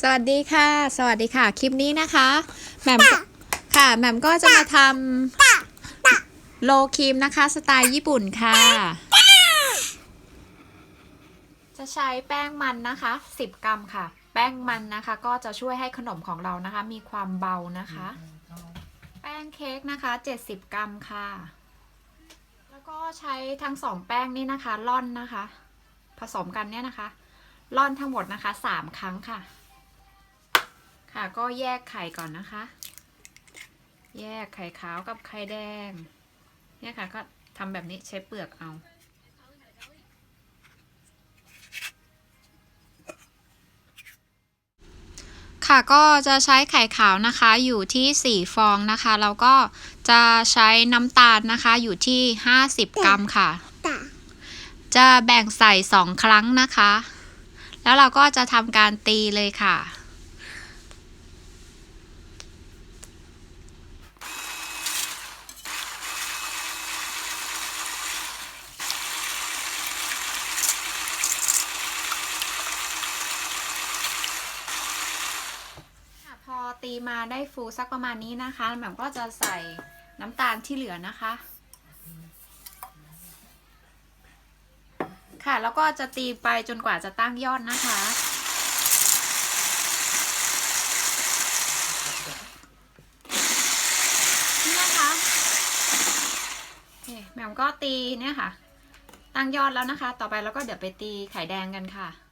สวัสดีค่ะ สวัสดีค่ะ คลิปนี้นะคะแหม่มค่ะแหม่มก็จะมาทำโลครีมนะคะ สไตล์ญี่ปุ่นค่ะ จะใช้แป้งมันนะคะ 10 กรัมค่ะ แป้งมันนะคะ ก็จะช่วยให้ขนมของเรานะคะ มีความเบานะคะ แป้งเค้กนะคะ 70 กรัมค่ะ แล้วก็ใช้ทั้งสองแป้งนี้นะคะร่อนนะคะ ผสมกันเนี่ยนะคะร่อนทั้งหมดนะคะ 3 ครั้งค่ะ ค่ะก็แยกไข่ก่อนนะคะ แยกไข่ขาวกับไข่แดง เนี่ยค่ะก็ทำแบบนี้ใช้เปลือกเอาค่ะก็จะใช้ไข่ขาวนะคะอยู่ที่ 4 ฟองนะคะ แล้วก็จะใช้น้ำตาลนะคะอยู่ที่ 50 กรัมค่ะ จะแบ่งใส่ 2 ครั้งนะคะ แล้วเราก็จะทำการตีเลยค่ะค่ะพอตีมา ได้ฟูสักประมาณนี้นะคะแหม่มก็จะใส่น้ำตาลที่เหลือนะคะ ค่ะแล้วก็จะตีไปจนกว่าจะตั้งยอดนะคะ นี่นะคะแหม่มก็ตีเนี่ยค่ะ ตั้งยอดแล้วนะคะ ต่อไปเราก็เดี๋ยวไปตีไข่แดงกันค่ะ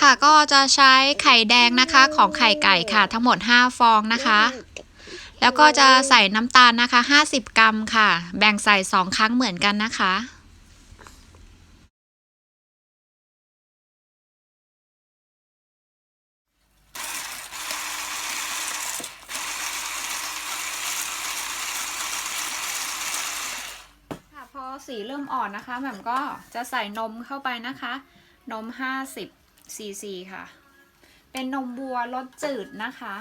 ค่ะก็จะใช้ไข่แดงนะคะของไข่ไก่ค่ะ ทั้งหมด 5 ฟองนะคะ แล้วก็จะใส่น้ำตาลนะคะ 50 กรัมค่ะ แบ่งใส่ 2 ครั้งเหมือนกันนะคะค่ะพอสีเริ่มอ่อนนะคะแหม่มก็จะใส่นมเข้าไปนะคะ นม 50 ซีซีค่ะ เป็นนมบัวรสจืดนะคะ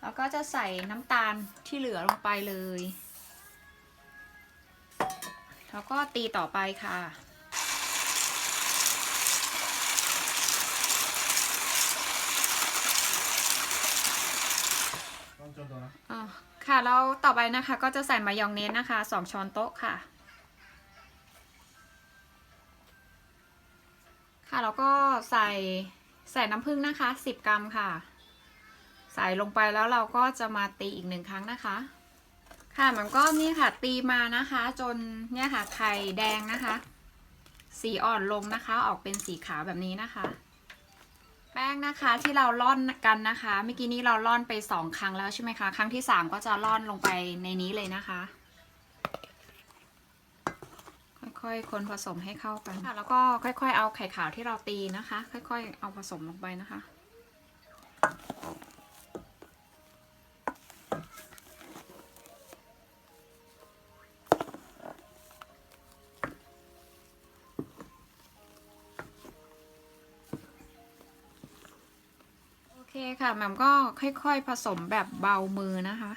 แล้วก็จะใส่น้ำตาลที่เหลือลงไปเลย แล้วก็ตีต่อไปค่ะต้องจนตัวนะอ่าค่ะแล้วต่อไปนะคะก็จะใส่มายองเนสนะคะ 2 ช้อนโต๊ะค่ะ ค่ะแล้วก็ใส่ใส่น้ำผึ้งนะคะ 10 กรัมค่ะ ใส่ลงไปแล้วเราก็จะมาตีอีกหนึ่งครั้งนะคะ ค่ะมันก็นี่ค่ะตีมานะคะ จนเนี่ยค่ะไข่แดงนะคะ สีอ่อนลงนะคะ ออกเป็นสีขาวแบบนี้นะคะ แป้งนะคะที่เราร่อนกันนะคะเมื่อกี้นี้เราร่อนไปสองครั้งแล้วใช่ไหมคะ ครั้งที่สามก็จะร่อนลงไปในนี้เลยนะคะ ค่ อยๆ คนผสมให้เข้ากันค่ะแล้วก็ค่อยๆ เอาไข่ขาวที่เราตีนะคะ ค่อยๆ เอาผสมลงไปนะคะโอเคค่ะแหม่มก็ค่อยๆผสมแบบเบามือนะคะ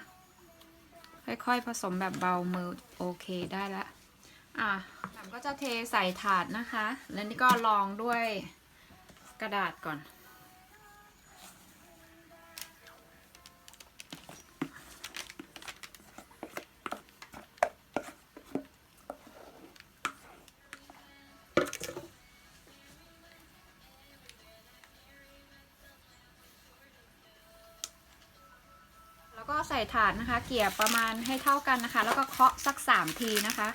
ค่อยๆผสมแบบเบามือ โอเคได้แล้วอะแห มก็จะเทใส่ถาดนะคะ แล้วนี่ก็รองด้วยกระดาษก่อน แล้วก็ใส่ถาดนะคะ เกี่ยประมาณให้เท่ากันนะคะ แล้วก็เคาะสักสามทีนะคะ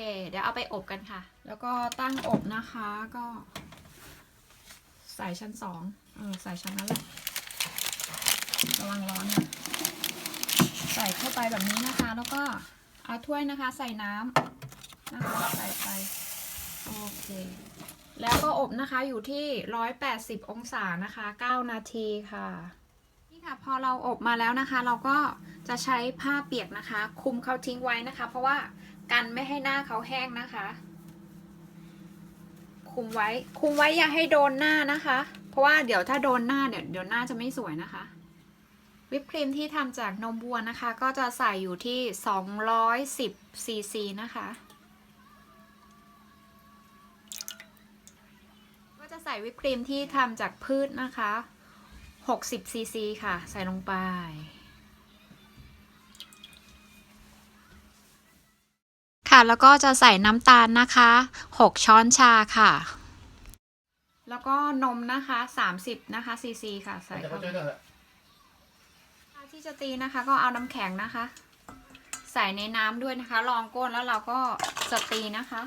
เคเดี๋ยวเอาไปอบกันค่ะ แล้วก็ตั้งอบนะคะก็ใส่ชั้นสองเออใส่ชั้นนั้นแหละระวังร้อนนะใส่เข้าไปแบบนี้นะคะ แล้วก็เอาถ้วยนะคะ ใส่น้ำนะคะใส่ไปโอเคแล้วก็อบนะคะอยู่ที่ 180 องศานะคะ 9 นาทีค่ะ นี่ค่ะ พอเราอบมาแล้วนะคะ เราก็จะใช้ผ้าเปียกนะคะ คุมเขาทิ้งไว้นะคะ เพราะว่า กันไม่ให้หน้าเขาแห้งนะคะ คุมไว้ คุมไว้อย่าให้โดนหน้านะคะ เพราะว่าเดี๋ยวถ้าโดนหน้าเดี๋ยวเดี๋ยวหน้าจะไม่สวยนะคะ วิปครีมที่ทำจากนมวัวนะคะ ก็จะใส่อยู่ที่ 210ซีซีนะคะใส่วิปครีมที่ทำจากพืชนะคะ 60ซีซีค่ะ ใส่ลงไป แล้วก็จะใส่น้ำตาลนะคะ 6 ช้อนชาค่ะ แล้วก็นมนะคะ 30 นะคะซีซีค่ะ ใส่แต่เข้าไปช่วยกันที่จะตีนะคะก็เอาน้ำแข็งนะคะ ใส่ในน้ำด้วยนะคะลองก้นแล้วเราก็จะตีนะคะ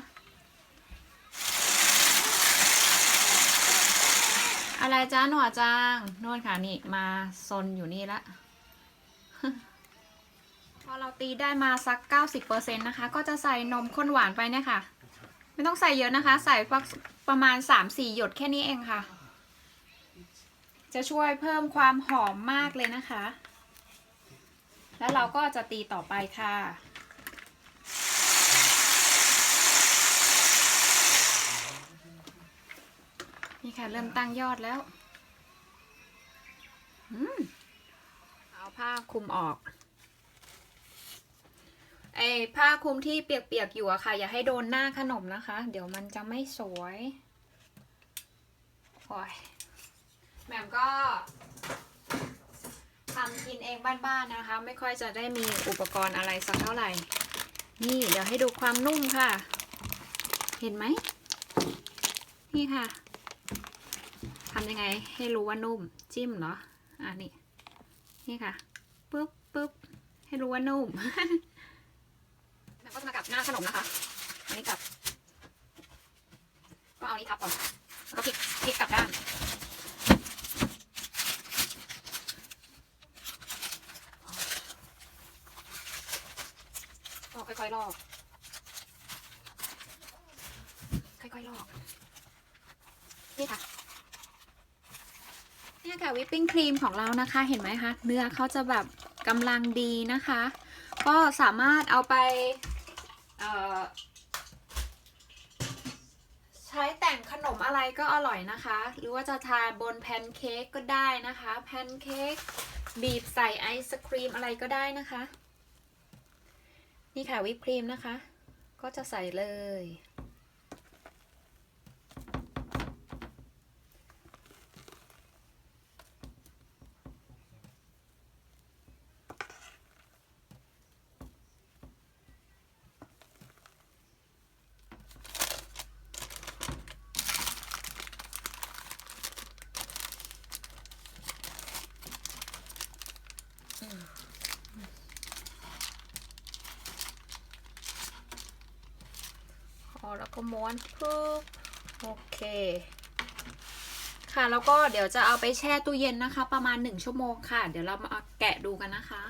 อะไรจ้าหนวจางนวดค่ะนี่มาซนอยู่นี่ละ เราตีได้มาสัก 90%นะคะ ก็จะใส่นมข้นหวานไปเนี่ยค่ะ ไม่ต้องใส่เยอะนะคะ ใส่ประประมาณ 3-4 หยดแค่นี้เองค่ะ จะช่วยเพิ่มความหอมมากเลยนะคะ แล้วเราก็จะตีต่อไปค่ะนี่ค่ะ เริ่มตั้งยอดแล้วอเอาผ้าคลุมออก อ้ผ้าคลุมที่เปียกๆอยู่อะค่ะ อย่าให้โดนหน้าขนมนะคะ เดี๋ยวมันจะไม่สวยโอ้ยแหม่มก็ทำกินเองบ้านๆนะคะ ไม่ค่อยจะได้มีอุปกรณ์อะไรสักเท่าไหร่ นี่เดี๋ยวให้ดูความนุ่มค่ะ เห็นไหม นี่ค่ะทำยังไงให้รู้ว่านุ่มจิ้มเหรออะนี่ นี่ค่ะ ปึ๊บปึ๊บให้รู้ว่านุ่ม ก็จะมากับหน้าขนมนะคะอันนี้กับ ก็เอานี้ทับก่อนแล้วก็พลิกพลิกกลับด้านก็ค่อยๆลอกค่อยๆลอก นี่ค่ะเนี่ยค่ะวิปปิ้งครีมของเรานะคะ เห็นไหมคะ เนื้อเขาจะแบบกำลังดีนะคะ ก็สามารถเอาไป นมอะไรก็อร่อยนะคะ หรือว่าจะทานบนแพนเค้กก็ได้นะคะ แพนเค้กบีบใส่ไอศครีมอะไรก็ได้นะคะ นี่ค่ะวิปครีมนะคะ ก็จะใส่เลย แล้วก็ม้วนปุ๊บโอเค ค่ะแล้วก็เดี๋ยวจะเอาไปแช่ตู้เย็นนะคะ ประมาณ 1 ชั่วโมงค่ะ เดี๋ยวเรามาแกะดูกันนะคะ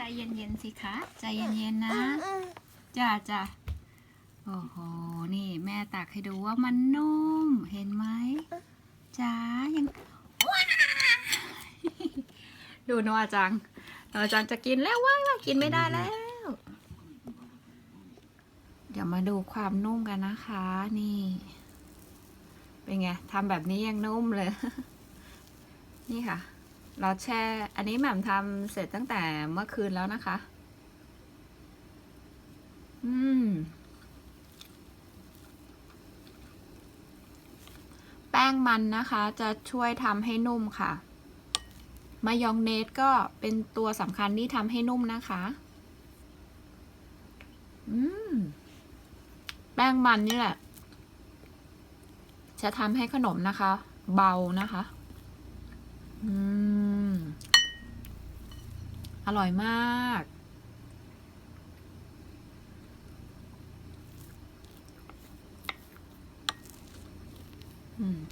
ใจเย็นๆสิคะ ใจเย็นๆนะจ้าจ้าโอ้โห นี่แม่ตักให้ดูว่ามันนุ่ม เห็นไหม จ้ายังว้ายดูโนอาจังโนอาจังจะกินแล้วว้ายว้ากินไม่ได้แล้ว เดี๋ยวมาดูความนุ่มกันนะคะ นี่ เป็นไงทำแบบนี้ยังนุ่มเลย นี่ค่ะ เราแช่ อันนี้แหม่มทำเสร็จตั้งแต่เมื่อคืนแล้วนะคะ อืม แป้ งมันนะคะ จะช่วยทำให้นุ่มค่ะ มายองเนสก็เป็นตัวสำคัญที่ทำให้นุ่มนะคะ อืม แป้งมันนี่แหละ จะทำให้ขนมนะคะ เบานะคะ อืม อร่อยมาก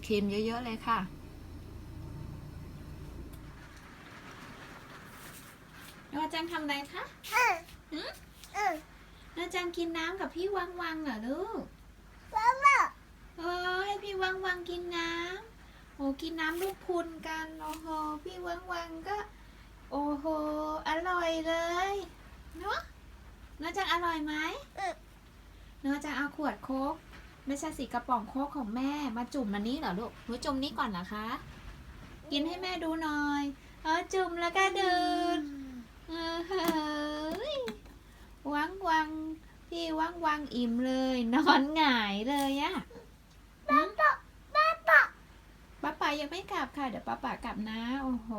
ครีมเยอะ ๆ เลยค่ะ น้าจังทำอะไรคะหืมน้าจังกินน้ำกับพี่วังวังเหรอลูกเออให้พี่วังวังกินน้ำโอ้กินน้ำลูกพุนกัน โอ้โห พี่วังวังก็ โอ้โห อร่อยเลย เนาะน้าจังอร่อยไหมน้าจังเอาขวดโค้ก ไม่ใช่สีกระป๋องโค้กของแม่มาจุ่มอันนี้เหรอลูกหนูจุ่มนี้ก่อนนะคะ กินให้แม่ดูหน่อยออ๋อจุ่มแล้วก็ดูดเออเฮ้ยวังวังพี่วังวังอิ่มเลย นอนหงายเลยอะป้าป๋าป้าป๋าป้าป๋ายังไม่กลับค่ะ เดี๋ยวป้าป๋ากลับนะโอ้โห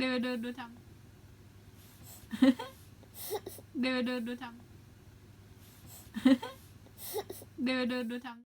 ดูดูดูทำ ดูดูดูทำดูดูดูทำ